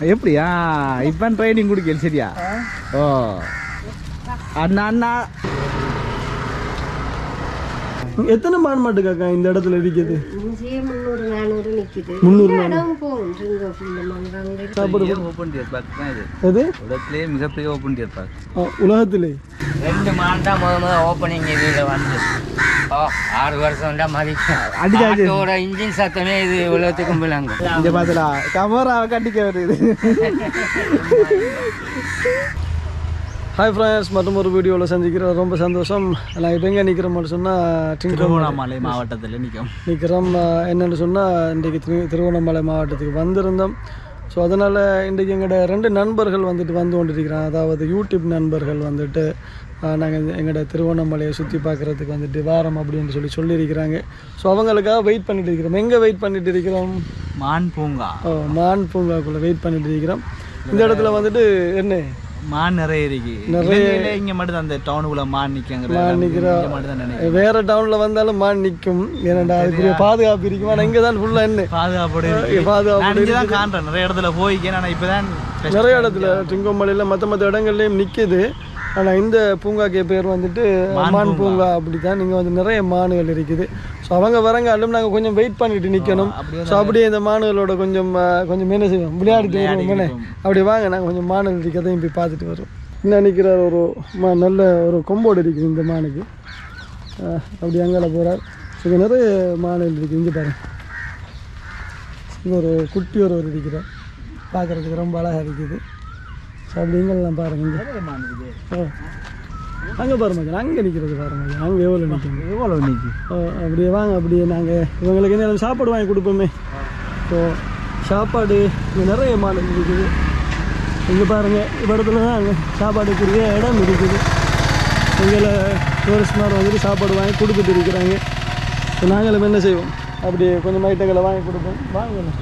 எப்படியா? இப்போ ட்ரைனிங் கொடுக்கல சரியா? ஓ. அண்ணா அண்ணா. எத்தனை மான் மாட்டுக்காக்கா இந்த இடத்துல இருக்குது முந்நூறு அது உலகத்திலேயே மிகப்பெரிய ஓப்பன் டியர் பார்க் உலகத்திலே. ரெண்டு தான் முத முத ஓப்பனிங் இதில் வந்து. ஆறு வருஷம் தான் மதிக்கும். இன்ஜின் சத்தமே இது உலகத்துக்கும் விளங்கும். இங்க பாத்தலா கேமரா கட்டிக்க வருது. ஹாய் ஃப்ரெண்ட்ஸ் மற்றும் ஒரு வீடியோவில் சந்திக்கிறோம் ரொம்ப சந்தோஷம். நான் இப்போ எங்கே நிற்கிறோம்னு சொன்னால் திருவண்ணாமலை மாவட்டத்தில் நிற்கும் நிற்கிறோம் என்னென்னு சொன்னால் இன்றைக்கு திரு திருவண்ணாமலை மாவட்டத்துக்கு வந்திருந்தோம். ஸோ அதனால் இன்றைக்கு எங்களோட ரெண்டு நண்பர்கள் வந்துட்டு வந்து கொண்டிருக்கிறாங்க. அதாவது யூடியூப் நண்பர்கள் வந்துட்டு நாங்கள் எங்களோட திருவண்ணாமலையை சுற்றி பார்க்குறதுக்கு வந்துட்டு வாரம் அப்படின்னு சொல்லி சொல்லியிருக்கிறாங்க. ஸோ அவங்களுக்காக வெயிட் பண்ணிட்டு இருக்கிறோம். எங்கே வெயிட் பண்ணிட்டு இருக்கிறோம்? மான் பூங்கா. ஓ மான் பூங்காக்குள்ளே வெயிட் பண்ணிட்டு இருக்கிறோம். இந்த இடத்துல வந்துட்டு என்ன? மான் நிறைய இருக்கு. நிறைய இங்க மட்டும் அந்த டவுனுக்குள்ள மான் நிக்கங்கிற நிக்கிறா. இங்க மட்டும் தான் நினைக்கிறேன். வேற டவுன்ல வந்தாலும் மான் நிற்கும் ஏன்னாடா அதுக்குரிய பாதுகாப்பு இருக்கும்? ஆனால் இங்கே தான் ஃபுல்லாக என்ன. பாதுகாப்பு இங்க தான் காண்றேன். நிறைய இடத்துல போய்க்கேன் ஆனா இப்பதான் நிறைய இடத்துல டிங்கோமலையில் மற்ற மற்ற இடங்கள்லையும் நிற்கிது ஆனால் இந்த பூங்காக்கு பேர் வந்துட்டு மான் பூங்கா. அப்படி தான் நீங்கள் வந்து நிறைய மான்கள் இருக்குது. ஸோ அவங்க வரங்க அல்லும் நாங்கள் கொஞ்சம் வெயிட் பண்ணிட்டு நிற்கணும் ஸோ அப்படியே இந்த மான்களோட கொஞ்சம் கொஞ்சம் என்ன செய்வோம்? விளையாடிட்டு வருவோம். அப்படி வாங்க நாங்கள் கொஞ்சம் மான்கள் இருக்கதையும் போய் பார்த்துட்டு வருவோம். நிற்கிறார் ஒரு மா நல்ல ஒரு கொம்போடு இருக்குது இந்த மானுக்கு. அப்படி அங்கால போகிறார் இங்கே நிறைய மான்கள் இருக்குது இங்கே பாருங்க. இங்கே ஒரு குட்டி ஒருவர் இருக்கிறார். பார்க்குறதுக்கு ரொம்ப அழகாக இருக்குது. ஸோ அப்படி இங்கெல்லாம் பாருங்க இங்கே. ஓ. அங்கே பாரு மச்சான். அங்கே நிற்கிறது பாரு மச்சான். அங்கே எவ்வளோ நிற்கும் எவ்வளவு நிக்கு? ஓ அப்படியே வாங்க அப்படியே நாங்கள் இவங்களுக்கு என்ன சாப்பாடு வாங்கி கொடுப்போமே. ஸோ சாப்பாடு இங்கே நிறைய மாடல் இருக்குது இங்கே பாருங்கள் இப்போ இடத்துல தான் அங்கே சாப்பாடுக்குரிய இடம் இருக்குது. எங்களை டூரிஸ்ட் மாதிரி வந்துட்டு சாப்பாடு வாங்கி கொடுத்துட்டு இருக்கிறாங்க. ஸோ நாங்களும் என்ன செய்வோம்? அப்படியே கொஞ்சம் ஐட்டங்களை வாங்கி கொடுப்போம். வாங்கணும்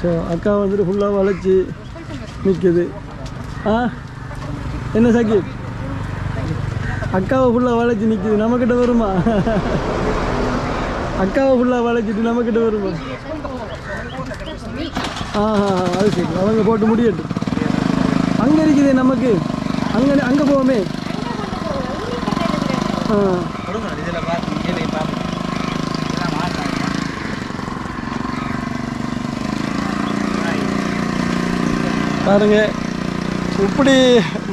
ஸோ அக்கா வந்துட்டு ஃபுல்லாக வளைச்சி நிற்குது ஆ என்ன சக்கி? அக்காவை ஃபுல்லாக வளைச்சி நிற்குது நம்மக்கிட்ட வருமா? அக்காவை ஃபுல்லாக வளைச்சிட்டு நம்மக்கிட்ட வருமா? ஆ அது சரி. அவங்க போட்டு முடியட்டும். அங்கே இருக்குதே நமக்கு. அங்கே அங்கே போவோமே. ஆ இதுல பாத்து இங்கே பாப்போம் பாருங்க. இப்படி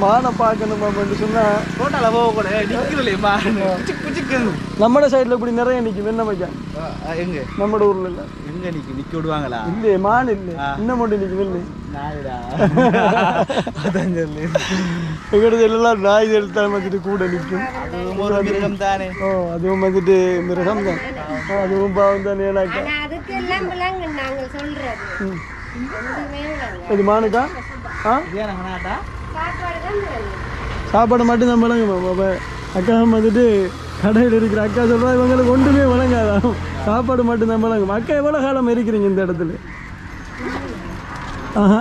மானை பார்க்கணும் அப்படின்னு சொன்னால் போட்டால போக கூட நம்மட சைடில் இப்படி நிறைய நிற்கும் என்ன எங்க? நம்மட ஊரில் இல்லை. எங்க நிக்க? நிக்க விடுவாங்களா? இல்லையே மான் இல்லை இன்னும் மட்டும் நிற்கும் இல்லை நாயுடா. அதான் சொல்லு எல்லாம் வந்துட்டு கூட நிற்கும். ஒரு மிருகம் தானே ஓ அதுவும் வந்துட்டு மிருகம் தான் அதுவும் பாவம் தானே அதுக்கெல்லாம் நாங்கள் இது மானுக்கா? ஆ? சாப்பாடு மட்டும்தான் வழங்குமா பாப்பா அக்கா வந்துட்டு கடையில் இருக்கிற அக்கா சொல்கிறா இவங்களுக்கு ஒன்றுமே வழங்காதான் சாப்பாடு மட்டும்தான் வழங்கும் அக்கா எவ்வளோ காலம் இருக்கிறீங்க இந்த இடத்துல? ஆஹா.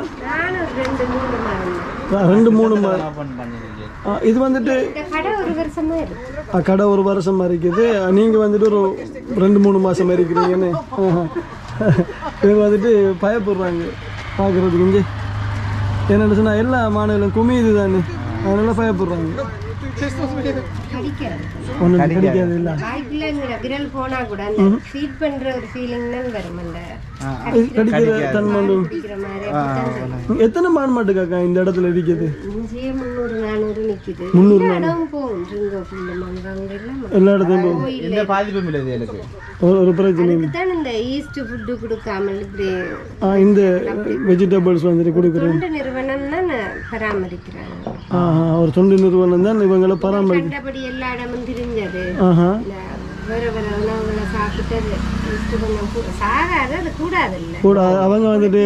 ரெண்டு மூணு மாதம் ஆ, இது வந்துட்டு கடை ஒரு வருஷமா இருக்குது. நீங்கள் வந்துட்டு ஒரு ரெண்டு மூணு மாதம் இருக்கிறீங்கன்னு இவங்க வந்துட்டு பயப்படுறாங்க பார்க்குறதுக்கு இங்கே. என்னென்னு சொன்னால் எல்லா மாநிலம் குமியுது தானே அதனால பயப்படுறாங்க. கடிக்கிறது இல்லை வாய்க்குள்ள இந்த விரல் போனா கூட அந்த ஃபீட் பண்ற ஒரு ஃபீலிங் தான் வரும். அந்த கடிக்கிற தன்மை. எத்தனை மான் மாட்டுக்காக்கா இந்த இடத்துல இங்கேயே முந்நூறு நானூறு நிக்குது. எல்லா இடமும் போகும் ரிங்கோ புல்லமாங்க அங்க எல்லாம் எல்லா இடத்துலையும் போகும். கோயில் எந்த பாதிப்பும் இல்லை இது எனக்கு. ஒரு பிரச்சனை இந்த ஈஸ்ட் ஃபுட்டு கொடுக்காமல் இப்படி இந்த வெஜிடபிள்ஸ் வந்துட்டு கொடுக்குறேன். நிறுவனம் தான் பராமரிக்கிறாங்க. ஒரு தொண்டு நிறுவனம் தான் இவங்களை பராமரி கண்டபடி எல்லா இடமும் தெரிஞ்சது. அது அது கூடாது அவங்க வந்துட்டு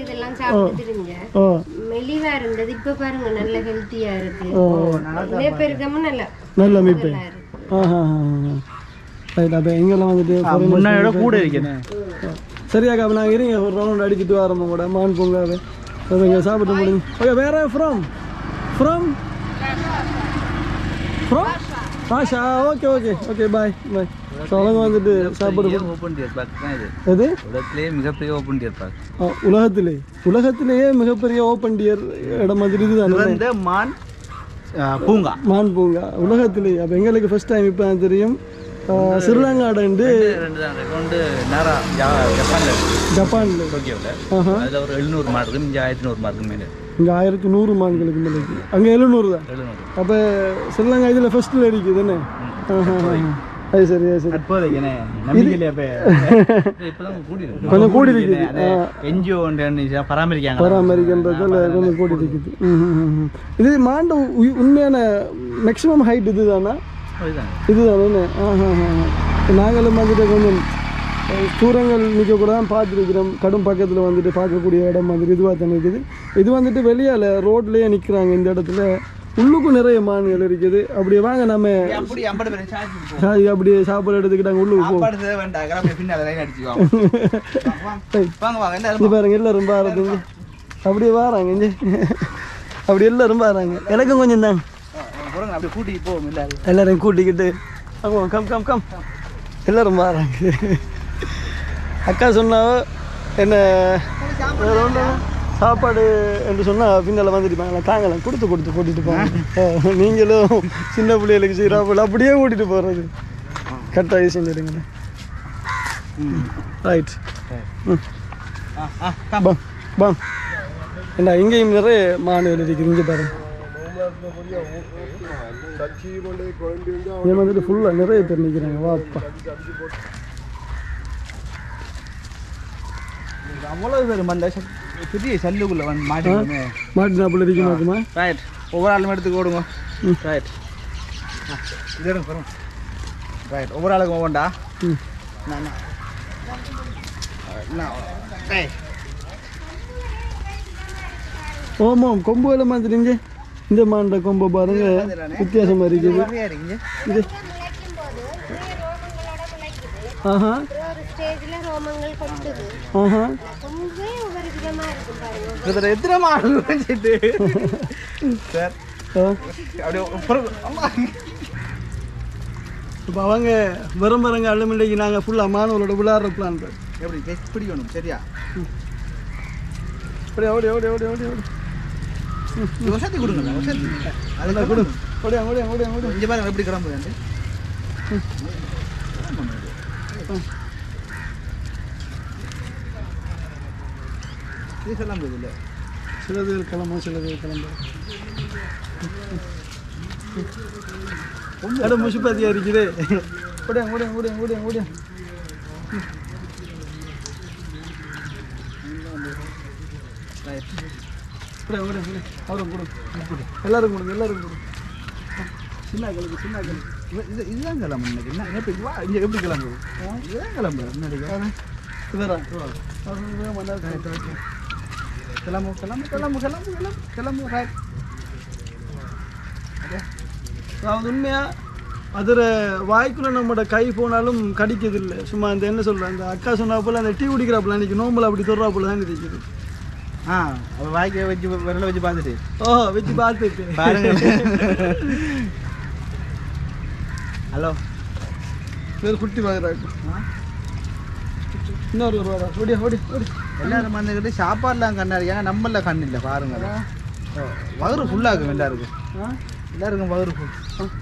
இதெல்லாம் சாப்பிட்டு தெரிஞ்ச. ஓ. மெலிவா இருந்தது. இப்ப பாருங்க நல்ல ஹெல்த்தியா இருக்கு. நல்ல நல்ல அமைப்பு. ரைட் அப்போ எங்கெல்லாம் வந்துட்டு முன்னாடியோட கூட இருக்கேன். சரியாக்கா அப்போ நாங்கள் இருங்க. ஒரு ரவுண்ட் அடிச்சுட்டு வரோம் கூட. மான் பொங்காவே அதுங்க சாப்பிட்டு முடிஞ்சு ஓகே வேற from from bro Basha okay okay okay bye bye so அவங்க வந்துட்டு சாப்பிடு ஓப்பன் டியர் பார்க் தான் இது. எது? உலகத்திலேயே மிகப்பெரிய ஓப்பன் டியர் பார்க் உலகத்திலே. உலகத்திலேயே மிகப்பெரிய ஓப்பன் டியர் இடம் மாதிரி இதுதானே மான் பூங்கா. மான் பூங்கா. உலகத்திலே. அப்போ எங்களுக்கு ஃபர்ஸ்ட் டைம் இப்போ தெரியும். ஜா- ஜப்பான்ல ஜப்பானில். டோக்கியோவில் அதில் ஒரு எழுநூறு மார்க் இருக்கு இங்கே ஆயிரத்தி நூறு மார்க்கு மேலே இங்கே ஆயிரத்தி நூறு மான்களுக்கு மேலே இருக்குது அங்கே எழுநூறு தான். அப்போ ஸ்ரீலங்கா இதில் ஃபர்ஸ்ட்டில் இருக்குது ஆஹா. அது சரி அது சரி. கொஞ்சம் கூடி இருக்குது என்ஜிஓ பராமரிக்காங்க பராமரிக்கின்றதில் கொஞ்சம் கூடி இருக்குது. இது மாண்ட உண்மையான மேக்ஸிமம் ஹைட் இதுதானா? இதுதான் இதுதானே ஆஹா நாங்களும் வந்துட்டு கொஞ்சம் அஹ், தூரங்கள் நிற்கக்கூடாது பார்த்துருக்கிறோம். கடும் பக்கத்தில் வந்துட்டு பார்க்கக்கூடிய இடம் மாதிரி இதுவாக தானே இருக்குது. இது வந்துட்டு வெளியால் ரோட்லேயே நிற்கிறாங்க இந்த இடத்துல. உள்ளுக்கும் நிறைய மான்கள் இருக்குது. அப்படியே வாங்க நம்ம அப்படியே சாப்பாடு எடுத்துக்கிட்டாங்க உள்ளுக்கு போ சாப்பாடு தேவை வேண்டாம். கிளம்பி பின்னால் லைன் அடிச்சுக்குவாங்க வாங்க வாங்க எல்லாரும் இங்க பாருங்க எல்லாரும் பாருங்க. அப்படியே வராங்க அப்படி எல்லாரும் பாருங்க எனக்கும் கொஞ்சம் தாங்க கூட்டிட்டு போவோம் எல்லாரையும் கூட்டிக்கிட்டு. ஆமா கம் கம் கம். எல்லாரும் வராங்க. அக்கா சொன்னாவோ என்ன வேற ஒண்ணு சாப்பாடு என்று சொன்னால் பின்னால் வந்துட்டு தாங்கலாம் கொடுத்து கொடுத்து கூட்டிட்டு போங்க. ஆ, நீங்களும் சின்ன பிள்ளைகளுக்கு செய்கிறாப்புல அப்படியே கூட்டிட்டு போகிறது கரெக்டாக செஞ்சுடுங்க ரைட் ம். பம் பம் என்ன இங்கேயும் நிறைய மாணவர்கள் இருக்குது இங்கே பாருங்க இங்கே வந்துட்டு ஃபுல்லாக நிறைய பேர் நிற்கிறாங்க வாப்பா. அவ்வளோ பேர் மண்ட பெரிய சல்லுக்குள்ள வந்து மாட்டிக்கோங்க மாட்டினாப்புல மாட்டுமா ரைட் ஒவ்வொரு ஆளும் எடுத்து ஓடுங்க. ரைட் இது எடுங்க வரும் ரைட் ஒவ்வொரு ஆளுக்கும் ஒவ்வொண்டா நான் கொம்பு வேலை மாதிரி இந்த மாண்ட கொம்பை பாருங்க. வித்தியாசமாக இருக்குது. இது ஆஹா ஒரு ஸ்டேஜ்ல ரோமங்கள் கொட்டுது ஆஹா ரொம்பவே ஒவ்வொரு விதமா இருக்கு பாருங்க இதில் எத்தனை மாடு வச்சுட்டு சார் ஆ அப்படியே பிறகு அம்மா இப்போ அவங்க வரும் வரங்க அள்ளுமில்லைக்கு நாங்கள் ஃபுல்லாக மாணவர்களோட விளையாடுற பிளான் எப்படி பிடிக்கணும் சரியா? ஓடி ஓடி ஓடி ஓடி ஓடி. ஓடி வசதி கொடுங்க வசதி அதில் கொடு ஓடியா ஓடியா ஓடியா ஓடியா இங்கே பாருங்க எப்படி கிளம்புது. இது சொல்ல முடியாது இல்லை. சிலது கிளம்பும் சிலது கிளம்பும் இடம் முசுப்பாத்தியா இருக்குது. ஓடியா ஓடியா ஓடியா ஓடியா ஓடியா. ஓடியா ஓடியா ஓடியா. அவரும் கொடு எல்லாரும் கொடுங்க எல்லாரும் கொடுங்க சின்ன கழுகு சின்ன கழுகு. இதுதான் கிளம்பு இன்னைக்கு என்ன எப்படி வா இங்கே எப்படி கிளம்புது இதுதான் கிளம்பு இவரா கிளம்பு கிளம்பு கிளம்பு கிளம்பு கிளம்பு கிளம்பு ரைட் அதாவது உண்மையா அதில் வாய்க்குள்ள நம்மளோட கை போனாலும் கடிக்கிறது இல்லை சும்மா அந்த என்ன சொல்கிறேன் அந்த அக்கா சொன்னா போல அந்த டீ குடிக்கிறாப்புல அன்றைக்கி நோம்பல் அப்படி தொடுறாப்புல தான் இருக்குது ஆ வாய்க்க வச்சு விரல வச்சு பார்த்துட்டு. ஓ வச்சு பார்த்துட்டு. பாருங்க. ஹலோ வேறு குட்டி பார்க்குறாங்க இன்னொரு ஒரு வாரா ஓடியா ஓடி ஓடி எல்லாரும் வந்துக்கிட்டு சாப்பாடுலாம் கண்ணாடி ஏன்னா நம்மள கண் இல்லை பாருங்க ஓ, வயிறு ஃபுல்லாகும் எல்லாருக்கும் எல்லாருக்கும் வயிறு ஃபுல்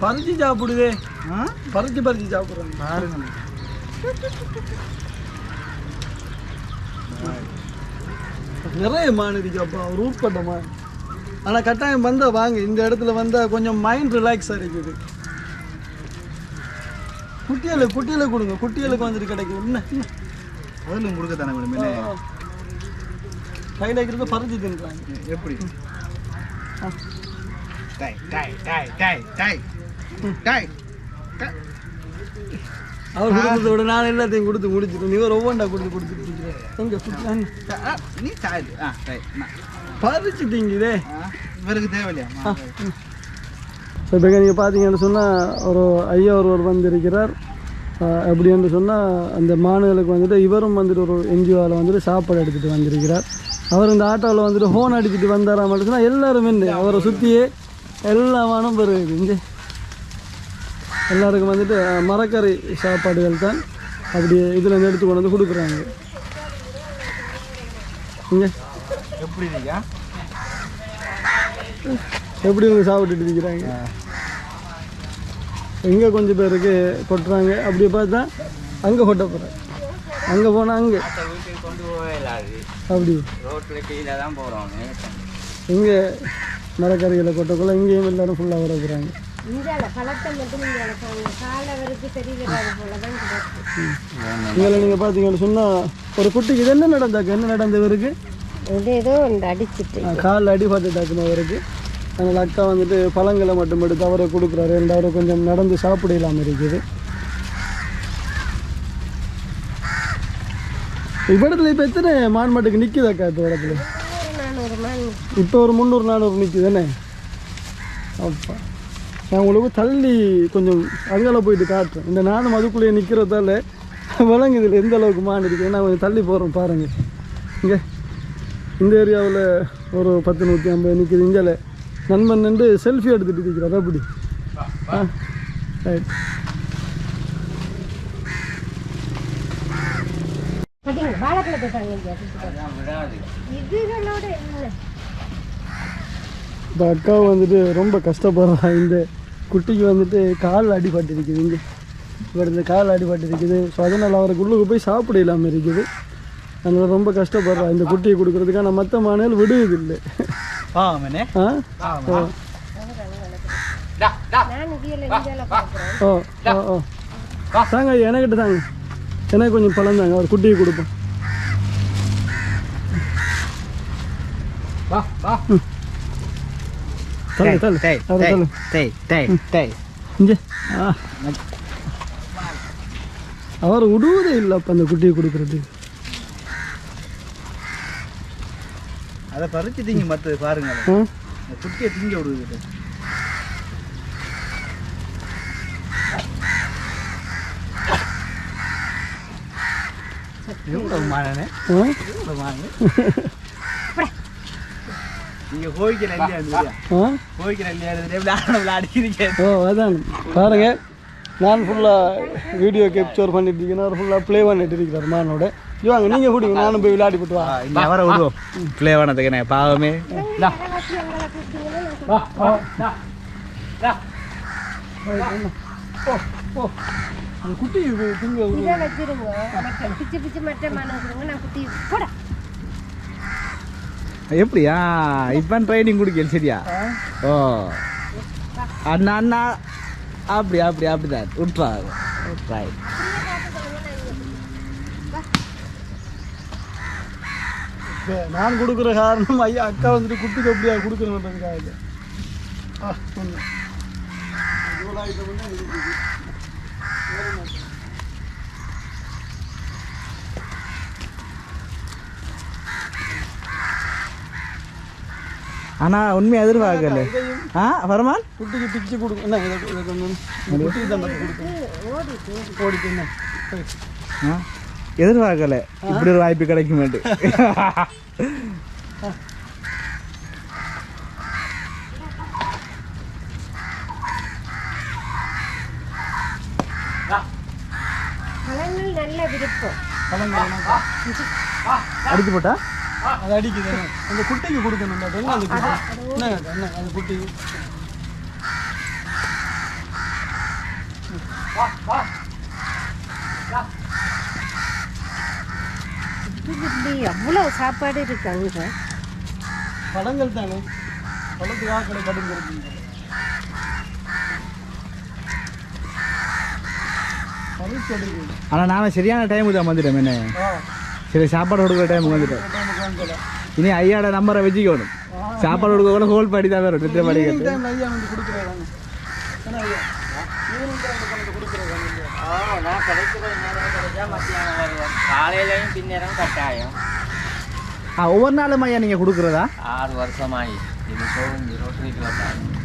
பறிச்சு சாப்பிடுதே பறிச்சு பறிச்சு சாப்பிட்றாங்க பாருங்க நிறைய மான் இருக்குப்பா ஒரு உட்பட்ட மான் ஆனால் கட்டாயம் வந்தால் வாங்க. இந்த இடத்துல வந்தால் கொஞ்சம் மைண்ட் ரிலாக்ஸாக இருக்குது. குட்டியில் குட்டியில் கொடுங்க. குட்டிகளுக்கு வந்துட்டு கிடைக்கும் என்ன? அதிலும் கொடுக்க தானே மேடம் கையில் இருக்கிறத பறிச்சு தின்றாங்க. எப்படி? டாய் டாய் டாய் டாய் டாய் டாய் அவர் கொடுத்தத விட நான் எல்லாத்தையும் கொடுத்து முடிச்சிட்டேன் நீ ஒரு ஒவ்வொன்றா கொடுத்து கொடுத்துட்டு. எங்க நீ இவருக்கு தேவையில்லையா ஸோ இப்போ நீங்கள் பார்த்தீங்கன்னு சொன்னால் ஒரு ஐயா ஒருவர் வந்திருக்கிறார் ஆஹ் எப்படின்னு சொன்னால் அந்த மாணவர்களுக்கு வந்துட்டு இவரும் வந்துட்டு ஒரு என்ஜிஓவில் வந்துட்டு சாப்பாடு எடுத்துகிட்டு வந்திருக்கிறார் அவர் இந்த ஆட்டோவில் வந்துட்டு ஹோன் அடிச்சுட்டு வந்தாரா எல்லாரும் என்ன அவரை சுற்றியே எல்லா வானம் பெறுது இங்கே எல்லாருக்கும் வந்துட்டு மரக்கறி சாப்பாடுகள் தான் அப்படியே இதில் எடுத்து கொண்டு வந்து கொடுக்குறாங்க எப்படி இருக்கா எப்படி இவங்க சாப்பிட்டுட்டு இருக்கிறாங்க? இங்கே கொஞ்சம் பேருக்கு கொட்டுறாங்க. அப்படியே பார்த்தா அங்கே கொட்ட போகிறேன் அங்கே போனால் அங்கே. அப்படி. ரோட்டில் கீழே தான் போகிறோம் இங்கே மரக்கறிகளை கொட்டக்குள்ள இங்கேயும் எல்லாரும் ஃபுல்லாக வர பழத்தை மட்டும் இந்தியாவில் காலை வரைக்கும் போல தான் நீங்கள் பார்த்தீங்கன்னு சொன்னால் ஒரு குட்டிக்கு இது என்ன நடந்தாக்கு? என்ன நடந்தவருக்கு இது ஏதோ ஒன்று அடிச்சிட்டு. காலில் அடிபட்டுட்டாக்குனவருக்கு அதனால் அக்கா வந்துட்டு பழங்களை மட்டும் எடுத்து அவரை கொடுக்குறாரு. ரெண்டாவது கொஞ்சம் நடந்து சாப்பிட இல்லாமல் இருக்குது. இப்போ இடத்துல இப்போ எத்தனை மான் மாட்டுக்கு நிற்குது அக்கா இப்போ இடத்துல இப்போ ஒரு முந்நூறு நானூறு நிற்குதுதானே அப்பா. நான் உங்களுக்கு தள்ளி கொஞ்சம் அங்கால போயிட்டு காட்டுறேன். இந்த நானும் அதுக்குள்ளேயே நிற்கிறதால விளங்குதில்ல எந்த அளவுக்கு மான் இருக்குது நான் கொஞ்சம் தள்ளி போகிறோம் பாருங்கள் இங்கே இந்த ஏரியாவில் ஒரு பத்து நூற்றி ஐம்பது நிற்கிது இங்கே நண்பன் நின்று செல்ஃபி எடுத்துகிட்டு நிற்கிறார் அப்படி. ஆ ரைட் இப்போ அக்கா வந்துட்டு ரொம்ப கஷ்டப்படுறா. இந்த குட்டிக்கு வந்துட்டு கால் அடிபட்டு இருக்குது இங்கே இவரது கால் அடிபட்டு இருக்குது ஸோ அதனால் அவருக்கு உள்ளுக்கு போய் சாப்பிட இல்லாமல் இருக்குது. அதனால் ரொம்ப கஷ்டப்படுறா. இந்த குட்டியை கொடுக்கறதுக்கான மற்ற மாநிலம் ஆமாண்ணே ஆ? ஓ டா டா. நான் இதில் இந்தியாவில் பார்க்குறேன் ஓ ஓ ஓ. தாங்க எனக்கிட்ட தாங்க. எனக்கு கொஞ்சம் பழம் தாங்க. அவர் குட்டியை கொடுப்போம். வா வா. தள்ளு தள்ளு டேய் அவரை தள்ளு டேய் டேய் டேய் இங்கே அவர் விடுவதே இல்லை அப்போ அந்த குட்டியை கொடுக்குறதுக்கு அதை பறிச்சு திங்க மற்றது பாருங்க குட்டியை திங்க மானே ஆ எவ்வளவு மானு நீங்க கோவிக்கிற இல்லையா இருந்தது ஆ கோவிக்கிற இல்லையா இருந்தது விளையாட விளையாடிக்கிறீங்க ஓ அதான் பாருங்க. நான் ஃபுல்லாக வீடியோ கேப்சர் பண்ணிட்டு இருக்கேன். ஃபுல்லாக ப்ளே பண்ணிட்டு இருக்கிறார் மானோட. இவாங்க நீங்கள் பிடிங்க நானும் போய் விளையாடி போட்டு வா. அவரை விடுவோம். பிளே பண்ணதுக்கு நான் பாவமே. குட்டி திங்க பிச்சு பிச்சு மற்ற மனம் கொடுங்க நான் குட்டி போட. எப்படியா? இப்போ ட்ரைனிங் கொடுக்கல சரியா? ஓ. அண்ணா அண்ணா. அப்படி அப்படி அப்படிதான். விட்டுறாங்க ரைட் நான் கொடுக்குற காரணம் ஐயா அக்கா வந்துட்டு குட்டிக்கு எப்படியா கொடுக்கணுன்றதுக்காக இல்லை ஆ ஒன்று ஆனா உண்மையை எதிர்பார்க்கல. ஆ வரமான்? குட்டிக்கு பிச்சு கொடுக்கும். ஆ எதிர்பார்க்கல. இப்படி ஒரு வாய்ப்பு நல்ல விருப்பம். அடிச்சு போட்டா? அது அடிக்குது? அந்த குட்டிக்கு கொடுக்கணும். அந்த குட்டி. என்ன என்ன? அந்த குட்டி. அவ்வளோ சாப்பாடு இருக்கு அங்கே? பழங்கள் தானே. பழத்துக்கு ஆக்கடை கடும் கொடுக்குங்க பழம் கொடுக்குது ஆனா நானும் சரியான டைமுக்கு தான் வந்துட்டேன் என்ன சரி சாப்பாடு கொடுக்குற டைமுக்கு வந்துட்டேன். இனி ஐயாட நம்பரை வச்சுக்கணும் சாப்பாடு கொடுக்க கூட ஹோல் பாடி தான் வரும் நித்திர பாடி காலையிலையும் பின்னேரம் கட்டாயம் ஆ ஒவ்வொரு நாளும் ஐயா நீங்கள் கொடுக்குறதா ஆறு வருஷமாயி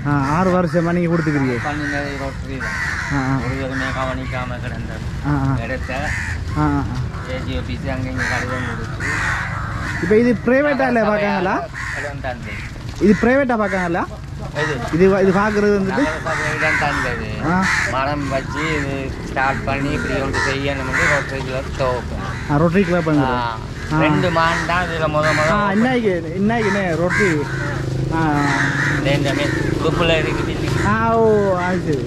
ஆ ஆறு வருஷமா நீங்கள் கொடுத்துக்கிறீங்க பண்ணினது ரோட்டரி தான் ஆ ஆ ஒரு பேருமே கவனிக்காம கிடந்தது ஆ ஆ எடுத்த ஆ ஆ ஏஜி ஆஃபீஸ் அங்கே இங்கே கடிதம் கொடுத்து இப்போ இது ப்ரைவேட்டாக பார்க்காங்களா இடம் தந்தது இது ப்ரைவேட்டாக பார்க்காங்களா இது இது பார்க்குறது வந்துட்டு? மரம் வச்சு இது ஸ்டார்ட் பண்ணி இப்படி ஒன்று செய்யணும் ரோட்டரியில் துவக்கும் ரோட்டரி கிளப் ரெண்டு மான் தான் இதில் முத முத இன்னைக்கு ரோட்டரி ஆ. இந்த இந்த குரூப்பில் இருக்குது. ஆ ஓ அது சரி.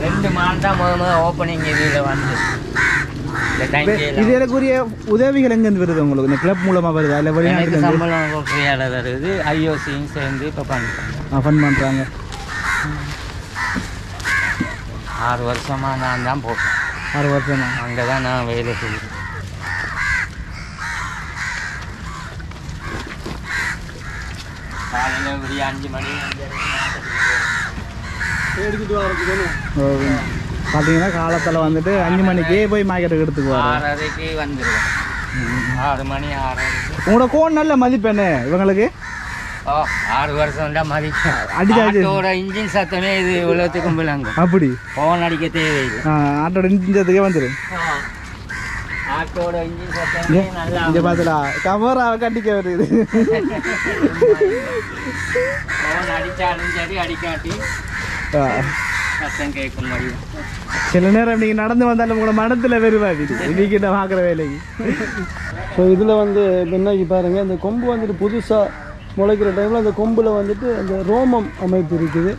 ரெண்டு மான் தான் முத முத ஓப்பனிங் இதில் வந்து. இது எனக்குரிய உதவிகள் எங்கேருந்து வருது உங்களுக்கு? இந்த கிளப் மூலமாக வருது? அதில் எனக்கு வெளிநாட்டுல சம்பளம் ரோட்டரியால் வருது. ஐஓசியும் சேர்ந்து இப்போ பண்ணுறேன் ஃபன் பண்ணுறாங்க ஆறு வருஷமா நான் தான் போட்டேன். ஆறு வருஷமா? அங்கே தான் நான் வேலை செய்கிறேன் காலையில் இப்படி அஞ்சு மணி அஞ்சரை எடுத்துட்டு வரதுக்கு பார்த்தீங்கன்னா காலத்தில் வந்துட்டு அஞ்சு மணிக்கே போய் மார்க்கெட்டுக்கு எடுத்துக்குவாரு ஆறரைக்கு வந்துடுவேன் ஆறு மணி ஆறரைக்கு. உங்களோட கோன் நல்ல மதிப்பெண்ணு இவங்களுக்கு? ஆறு வருஷம் தான் மதிக்கும் இன்ஜின் சத்தமே இது உலகத்துக்கும் விளங்கும். அப்படி? ஃபோன் அடிக்க தேவையில்லை. ஆட்டோட இன்ஜின்ஸத்துக்கே வந்துடும் ஆட்டோட இன்ஜின் சத்தமே நல்லா இங்கே பார்த்தலா கவரா கட்டிக்க வருது. ஃபோன் அடித்தாலும் சரி அடிக்காட்டி. சில நேரம் நீங்கள் நடந்து வந்தாலும் உங்களோட மனத்தில் வருவாது இன்னைக்கு நான் பார்க்குற வேலைக்கு. ஸோ இதில் வந்து என்னைக்கு பாருங்கள் இந்த கொம்பு வந்துட்டு புதுசாக முளைக்கிற டைமில் அந்த கொம்பில் வந்துட்டு அந்த ரோமம் அமைப்பு இருக்குது.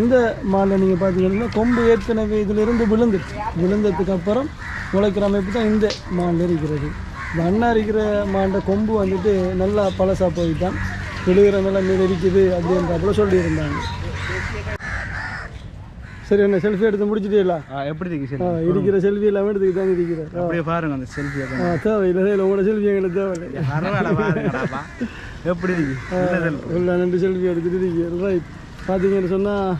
இந்த மாலை நீங்கள் பார்த்தீங்கன்னா கொம்பு ஏற்கனவே இதிலிருந்து விழுந்துருச்சு விழுந்ததுக்கு அப்புறம் முளைக்கிற அமைப்பு தான் இந்த மால் இருக்கிறது. இந்த அண்ணா இருக்கிற மாண்ட கொம்பு வந்துட்டு நல்லா பழசா போயிட்டான். விழுகிற நிலைமையில் இருக்குது அப்படின்றப்பல சொல்லியிருந்தாங்க. சரி என்ன செல்ஃபி எடுத்து முடிச்சிட்டீங்களா எப்படி இருக்கு இருக்கிற செல்ஃபி எல்லாமே எடுத்துக்கிட்டு தான் இருக்கிறேன். அப்படியே பாருங்க அந்த செல்ஃபி தேவையில்லை இல்லை உங்களோட செல்ஃபி எங்களுக்கு தேவையில்லை. எப்படி இருக்கு? உள்ள ரெண்டு செல்ஃபி எடுத்துட்டு இருக்கீங்க. ரைட் பார்த்தீங்கன்னு சொன்னால்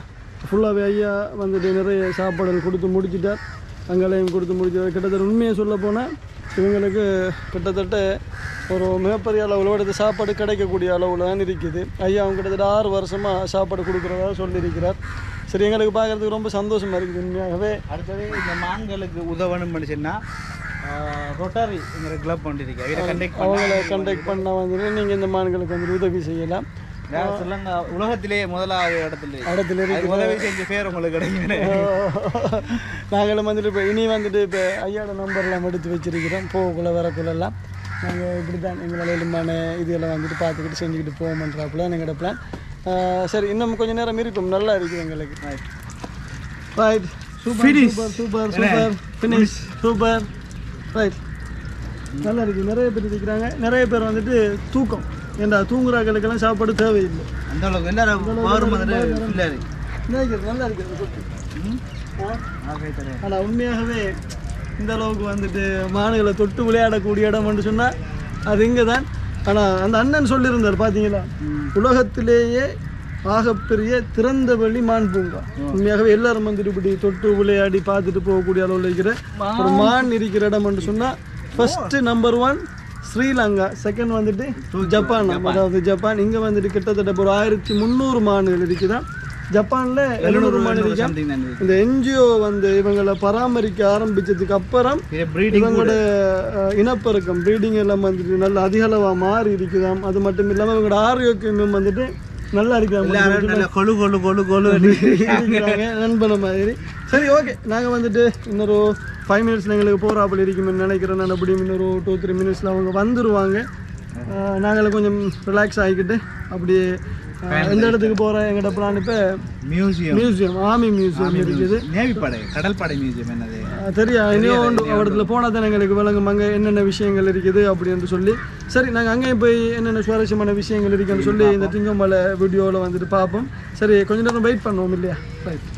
ஃபுல்லாகவே ஐயா வந்துட்டு நிறைய சாப்பாடுகள் கொடுத்து முடிச்சிட்டார். அங்கேயும் கொடுத்து முடிச்சார் கிட்டத்தட்ட உண்மையை சொல்ல போனால் இவங்களுக்கு கிட்டத்தட்ட ஒரு மிகப்பெரிய அளவில் எடுத்து சாப்பாடு கிடைக்கக்கூடிய அளவில் தான் இருக்குது. ஐயா அவங்க கிட்டத்தட்ட ஆறு வருஷமாக சாப்பாடு கொடுக்குறதா சொல்லியிருக்கிறார். சரி எங்களுக்கு பார்க்குறதுக்கு ரொம்ப சந்தோஷமாக இருக்குது உண்மையாகவே. அடுத்தது இந்த மான்களுக்கு உதவணும் பண்ணிச்சுன்னா ரொட்டாரிங்கிற கிளப் பண்ணிருக்கேன் அவங்கள கண்டெக்ட் பண்ணால் வந்துட்டு நீங்கள் இந்த மான்களுக்கு வந்து உதவி செய்யலாம். சொல்லுங்க உலகத்திலேயே முதலாவது இடத்துல. இடத்துல உதவி செஞ்ச பேர் உங்களுக்கு கிடைக்கும் நாங்களும் வந்துட்டு இப்போ இனி வந்துட்டு இப்போ ஐயாவோட நம்பர்லாம் எடுத்து வச்சிருக்கிறோம். போகக்குள்ள வரக்குள்ளெல்லாம் நாங்கள் இப்படி தான் எங்களால் எலும்பான இதெல்லாம் வந்துட்டு பார்த்துக்கிட்டு செஞ்சுக்கிட்டு போகணுன்றாப்புல எங்களோட பிளான் சரி இன்னும் கொஞ்சம் நேரம் இருக்கும். நல்லா இருக்குது எங்களுக்கு. Right super super super super finish super right நல்லா இருக்குது. நிறைய பேர் இருக்கிறாங்க. நிறைய பேர் வந்துட்டு தூக்கம். ஏண்டா தூங்குறாங்களுக்கெல்லாம் சாப்பாடு தேவையில்லை. அந்த அளவுக்கு எல்லாரும் நல்லா இருக்குது. நல்லா இருக்குது. ஆனால் உண்மையாகவே இந்த அளவுக்கு வந்துட்டு மானுகளை தொட்டு விளையாடக்கூடிய இடம்னு சொன்னால் அது இங்கே தான் ஆனால் அந்த அண்ணன் சொல்லியிருந்தார் பார்த்தீங்களா உலகத்திலேயே ஆகப்பெரிய திறந்த வெளி மான் பூங்கா. உண்மையாகவே எல்லாரும் வந்துட்டு இப்படி தொட்டு விளையாடி பார்த்துட்டு போகக்கூடிய அளவில் இருக்கிற ஒரு மான். இருக்கிற இடம்னு சொன்னால் first number one Sri Lanka second வந்துட்டு ஜப்பான். அதாவது ஜப்பான். இங்கே வந்துட்டு கிட்டத்தட்ட ஒரு ஆயிரத்தி முந்நூறு மான்கள் இருக்குதான். ஜப்பானில் எழுநூறு மான் இருக்கா சம்திங் தான் இந்த என்ஜிஓ வந்து இவங்களை பராமரிக்க ஆரம்பிச்சதுக்கு அப்புறம் இவங்களோட இனப்பெருக்கம் ப்ரீடிங் எல்லாம் வந்துட்டு நல்ல அதிக அளவா மாறி இருக்குதாம் அது மட்டும் இல்லாமல் இவங்களோட ஆரோக்கியமும் வந்துட்டு நல்லா இருக்கிறாங்க. நண்பன மாதிரி. சரி ஓகே நாங்கள் வந்துட்டு இன்னொரு ஃபைவ் மினிட்ஸில் எங்களுக்கு போகிறாப்புல இருக்குமென்னு நினைக்கிறேன். நான் அப்படியும் இன்னொரு டூ த்ரீ மினிட்ஸில் அவங்க வந்துருவாங்க. அஹ், நாங்களும் கொஞ்சம் ரிலாக்ஸ் ஆகிக்கிட்டு அப்படியே எந்த இடத்துக்கு போகிறோம் எங்கிட்ட பிளான் இப்போ? மியூசியம் மியூசியம் ஆர்மி மியூசியம் இருக்குது நேவி படை கடல் படை மியூசியம் என்னது? அஹ் தெரியும் இன்னும் ஒன்று இடத்துல போனால் தான் எங்களுக்கு விளங்கும். அங்கே என்னென்ன விஷயங்கள் இருக்குது அப்படின்னு சொல்லி. சரி நாங்கள் அங்கேயும் போய் என்னென்ன சுவாரஸ்யமான விஷயங்கள் இருக்குன்னு சொல்லி இந்த திங்கமலை வீடியோவில் வந்துட்டு பார்ப்போம். சரி கொஞ்ச நேரம் வெயிட் பண்ணுவோம் இல்லையா? ரைட்